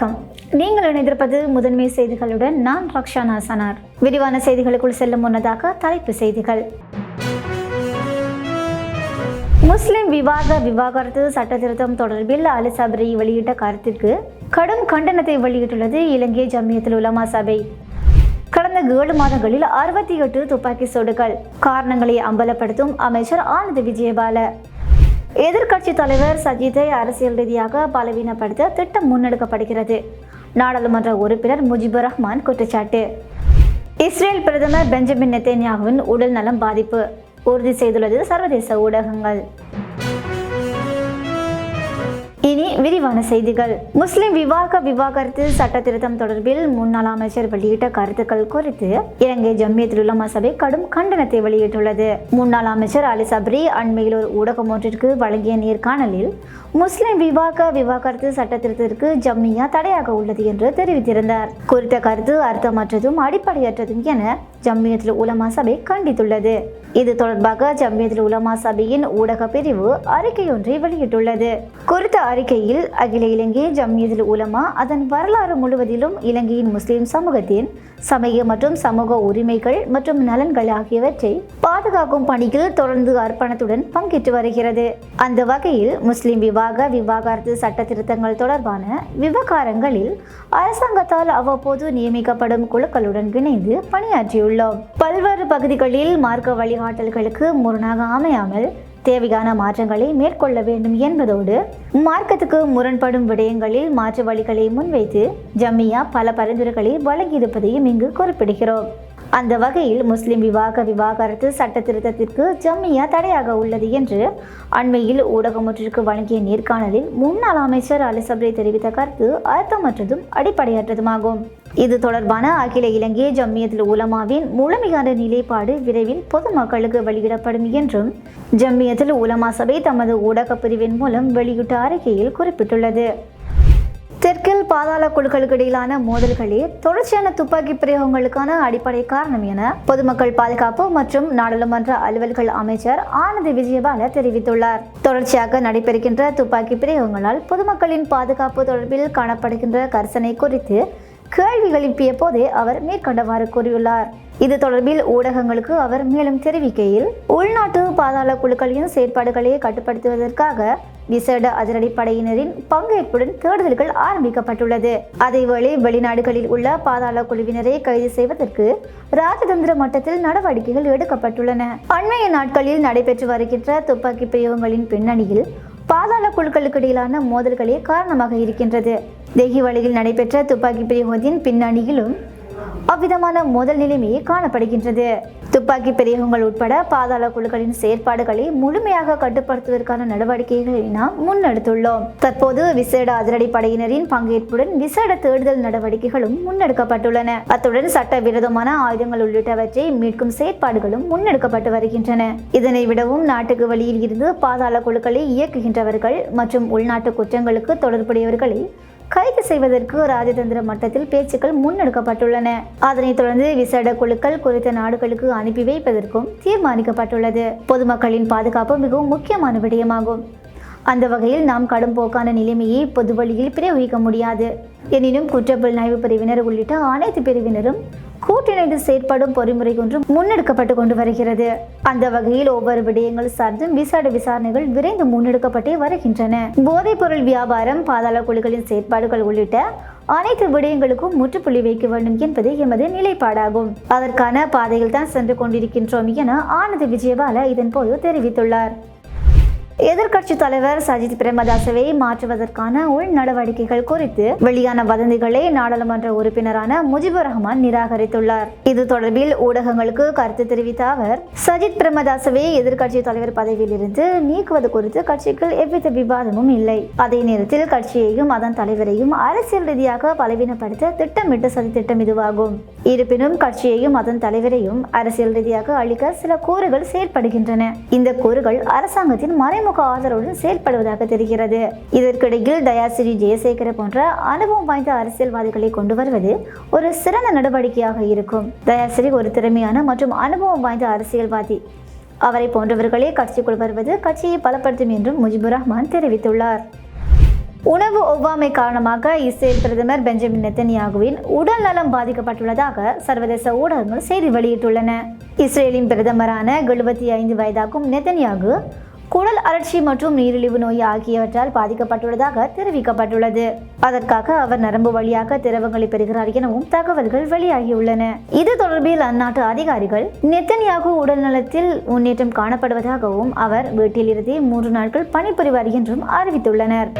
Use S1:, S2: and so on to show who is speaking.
S1: வணக்கம். நீங்கள் இணைந்திருப்பது முதன்மை செய்திகளுடன் நான் ரக்ஷானா சனார். விரிவான செய்திகளுக்குள் செல்லும் முன்னதாக தலைப்பு செய்திகள். முஸ்லிம் விவாக விவாகரத்து சட்டத்திருத்தம் தொடர்பில் அலி சபரி வெளியிட்ட கருத்திற்கு கடும் கண்டனத்தை வெளியிட்டுள்ளது இலங்கை ஜம்மியத்தில் உலமா சபை. கடந்த ஏழு மாதங்களில் அறுபத்தி எட்டு துப்பாக்கி சூடுகள். காரணங்களை அம்பலப்படுத்தும் அமைச்சர் ஆனந்த் விஜயபால. எதிர்க்கட்சி தலைவர் சஜித்தை அரசியல் ரீதியாக பலவீனப்படுத்த திட்டம் முன்னெடுக்கப்படுகிறது. நாடாளுமன்ற உறுப்பினர் முஜிபுர் ரஹ்மான் குற்றச்சாட்டு. இஸ்ரேல் பிரதமர் பெஞ்சமின் நெத்தன்யாகுவின் உடல் நலம் பாதிப்பு. உறுதி செய்துள்ளது சர்வதேச ஊடகங்கள். இனி விரிவான செய்திகள். முஸ்லிம் விவாக விவாகரத்து சட்ட திருத்தம் தொடர்பில் முன்னாள் அமைச்சர் வெளியிட்ட கருத்துக்கள் குறித்து இலங்கை ஜம்மியத்தில் உலமா சபை கடும் கண்டனத்தை வெளியிட்டுள்ளது. முன்னாள் அமைச்சர் அலி சப்ரி அண்மையில் ஒரு ஊடகம் ஒன்றிற்கு வழங்கிய நேர்காணலில் முஸ்லிம் விவாக விவாகரத்து சட்ட திருத்தத்திற்கு ஜம்மியா தடையாக உள்ளது என்று தெரிவித்திருந்தார். குறித்த கருத்து அர்த்தமற்றதும் அடிப்படையற்றதும் என ஜம்மியத்தில் உலமா சபை கண்டித்துள்ளது. இது தொடர்பாக ஜம்மியத்தில் உலமா சபையின் ஊடக பிரிவு அறிக்கை ஒன்றை வெளியிட்டுள்ளது. குறித்த அறிக்கையில் அகில இலங்கை ஜம்யதுல் உலமா அதன் வரலாறு முழுவதிலும் இலங்கையின் முஸ்லிம் சமூகத்தின் சமய மற்றும் சமூக உரிமைகள் மற்றும் நலன்கள் ஆகியவற்றை பாதுகாக்கும் பணியில் தொடர்ந்து அர்ப்பணத்துடன் பங்கேற்று வருகிறது. அந்த வகையில் முஸ்லிம் விவாக விவாகரத்து சட்ட திருத்தங்கள் தொடர்பான விவகாரங்களில் அரசாங்கத்தால் அவ்வப்போது நியமிக்கப்படும் குழுக்களுடன் இணைந்து பணியாற்றியுள்ளோம். பல்வேறு பகுதிகளில் மார்க்க வழிகாட்டல்களுக்கு முரணாக அமையாமல் தேவையான மாற்றங்களை மேற்கொள்ள வேண்டும் என்பதோடு மார்க்கத்துக்கு முரண்படும் விடயங்களில் மாற்று வழிகளை முன்வைத்து ஜம்மியா பல பரிந்துரைகளை வழங்கியிருப்பதையும் இங்கு குறிப்பிடுகிறோம். அந்த வகையில் முஸ்லிம் விவாக விவாகரத்து சட்ட திருத்தத்திற்கு ஜம்மியா தடையாக உள்ளது என்று அண்மையில் ஊடகம் ஒன்றிற்கு வழங்கிய நேர்காணலில் முன்னாள் அமைச்சர் அலி சப்ரி தெரிவித்த கருத்து அர்த்தமற்றதும் அடிப்படையற்றதுமாகும். இது தொடர்பான அகில இலங்கை ஜம்மியத்தில் உலமாவின் முழுமையான நிலைப்பாடு விரைவில் பொதுமக்களுக்கு வெளியிடப்படும் என்றும் ஜம்மியத்தில் உலமா சபை தமது ஊடகப் பிரிவின் மூலம் வெளியிட்ட அறிக்கையில் குறிப்பிட்டுள்ளது. தெற்கில் பாதாள குழுக்களுக்கு இடையிலான மோதல்களே தொடர்ச்சியான துப்பாக்கி பிரயோகங்களுக்கான அடிப்படை காரணம் என பொதுமக்கள் பாதுகாப்பு மற்றும் நாடாளுமன்ற அலுவல்கள் அமைச்சர் ஆனந்த் விஜயபால தெரிவித்துள்ளார். தொடர்ச்சியாக நடைபெறுகின்ற துப்பாக்கி பிரயோகங்களால் பொதுமக்களின் பாதுகாப்பு தொடர்பில் காணப்படுகின்ற கரிசனை குறித்து கேள்வி எழுப்பிய போதே அவர் மேற்கண்டவாறு கூறியுள்ளார். இது தொடர்பில் ஊடகங்களுக்கு அவர் மேலும் தெரிவிக்கையில் உள்நாட்டு பாதாள குழுக்களின் செயற்பாடுகளை கட்டுப்படுத்துவதற்காக விசேட அதிரடிப்படையினரின் பங்கேற்புடன் தேடுதல்கள் ஆரம்பிக்கப்பட்டுள்ளது. அதேவேளை வெளிநாடுகளில் உள்ள பாதாள குழுவினரை கைது செய்வதற்கு ராஜதந்திர மட்டத்தில் நடவடிக்கைகள் எடுக்கப்பட்டுள்ளன. அண்மைய நாட்களில் நடைபெற்று வருகின்ற துப்பாக்கி பிரயோகங்களின் பின்னணியில் பாதாள குழுக்களுக்கு இடையிலான மோதல்களே காரணமாக இருக்கின்றது. தெஹி வழியில் நடைபெற்ற துப்பாக்கி பிரயோகத்தின் பின்னணியிலும் அவ்விதமான முதல் நிலைமையே காணப்படுகின்றது. துப்பாக்கி பிரயோகங்கள் உட்பட பாதாள குழுக்களின் செயற்பாடுகளை முழுமையாக கட்டுப்படுத்துவதற்கான நடவடிக்கைகளை நாம் முன்னெடுத்துள்ளோம். தற்போது விசேட அதிரடி படையினரின் பங்கேற்புடன் விசேட தேடுதல் நடவடிக்கைகளும் முன்னெடுக்கப்பட்டுள்ளன. அத்துடன் சட்டவிரோதமான ஆயுதங்கள் உள்ளிட்டவற்றை மீட்கும் செயற்பாடுகளும் முன்னெடுக்கப்பட்டு வருகின்றன. இதனை விடவும் நாட்டுக்கு வெளியில் இருந்து பாதாள குழுக்களை இயக்குகின்றவர்கள் மற்றும் உள்நாட்டு குற்றங்களுக்கு தொடர்புடையவர்களை கைது செய்வதற்கு ராஜதந்திர மட்டத்தில் பேச்சுக்கள் முன்னெடுக்கப்பட்டுள்ளன. அதனைத் தொடர்ந்து விசேட குழுக்கள் குறித்த நாடுகளுக்கு அனுப்பி வைப்பதற்கும் தீர்மானிக்கப்பட்டுள்ளது. பொதுமக்களின் பாதுகாப்பு மிகவும் முக்கியமான விடயமாகும். அந்த வகையில் நாம் கடும் போக்கான நிலைமையை பொது வழியில் பிரயோகிக்க முடியாது. எனினும் குற்றப்புலனாய்வு பிரிவினர் உள்ளிட்ட அனைத்து பிரிவினரும் கூட்டிணைந்து செயற்படும் பொறிமுறை ஒன்று முன்னெடுக்கப்பட்டு கொண்டு வருகிறது. அந்த வகையில் ஒவ்வொரு விடயங்கள் சார்ந்தும் விசாட விசாரணைகள் விரைந்து முன்னெடுக்கப்பட்டே வருகின்றன. போதைப் பொருள் வியாபாரம் பாதாள குழுக்களின் செயற்பாடுகள் உள்ளிட்ட அனைத்து விடயங்களுக்கும் முற்றுப்புள்ளி வைக்க வேண்டும் என்பது எமது நிலைப்பாடாகும். அதற்கான பாதையில் தான் சென்று கொண்டிருக்கின்றோம் என ஆனந்த் விஜயபால இதன் போது தெரிவித்துள்ளார். எதிர்க்கட்சி தலைவர் சஜித் பிரேமதாசவை மாற்றுவதற்கான உள் நடவடிக்கைகள் குறித்து வெளியான வதந்திகளை நாடாளுமன்ற உறுப்பினரான முஜிபுர் ரஹ்மான் நிராகரித்துள்ளார். இது தொடர்பில் ஊடகங்களுக்கு கருத்து தெரிவித்த அவர் சஜித் பிரேமதாசவை எதிர்க்கட்சி தலைவர் பதவியில் இருந்து நீக்குவது குறித்து கட்சிக்குள் எவ்வித விவாதமும் இல்லை. அதே நேரத்தில் கட்சியையும் அதன் தலைவரையும் அரசியல் ரீதியாக பலவீனப்படுத்த திட்டமிட்ட சதி திட்டம் இதுவாகும். இருப்பினும் கட்சியையும் அதன் தலைவரையும் அரசியல் ரீதியாக அளிக்க சில கூறுகள் செயற்படுகின்றன. இந்த கூறுகள் அரசாங்கத்தின் மறைமுக ஆதரவுடன் செயல்படுவதாக தெரிகிறது. இதற்கிடையில் தயாசிரி ஜெயசேகர போன்ற அனுபவம் வாய்ந்த அரசியல்வாதிகளை கொண்டு வருவது ஒரு சிறந்த நடவடிக்கையாக இருக்கும். தயாசிரி ஒரு திறமையான மற்றும் அனுபவம் வாய்ந்த அரசியல்வாதி. அவரை போன்றவர்களே கட்சிக்குள் வருவது கட்சியை பலப்படுத்தும் என்றும் முஜிபுர் ரஹ்மான் தெரிவித்துள்ளார். உணவு ஒவ்வாமை காரணமாக இஸ்ரேல் பிரதமர் பெஞ்சமின் நெத்தன்யாகுவின் உடல் நலம் பாதிக்கப்பட்டுள்ளதாக சர்வதேச ஊடகங்கள் செய்தி வெளியிட்டுள்ளன. இஸ்ரேலின் பிரதமரான எழுபத்தி ஐந்து வயதாகும் நெத்தன்யாகு குடல் அழற்சி மற்றும் நீரிழிவு நோய் ஆகியவற்றால் பாதிக்கப்பட்டுள்ளதாக தெரிவிக்கப்பட்டுள்ளது. அதற்காக அவர் நரம்பு வழியாக திரவங்களை பெறுகிறார் எனவும் தகவல்கள் வெளியாகியுள்ளன. இது தொடர்பில் அந்நாட்டு அதிகாரிகள் நெத்தன்யாகு உடல் நலத்தில் முன்னேற்றம் காணப்படுவதாகவும் அவர் வீட்டிலிருந்தே மூன்று நாட்கள் பணிபுரிவார் என்றும் அறிவித்துள்ளனர்.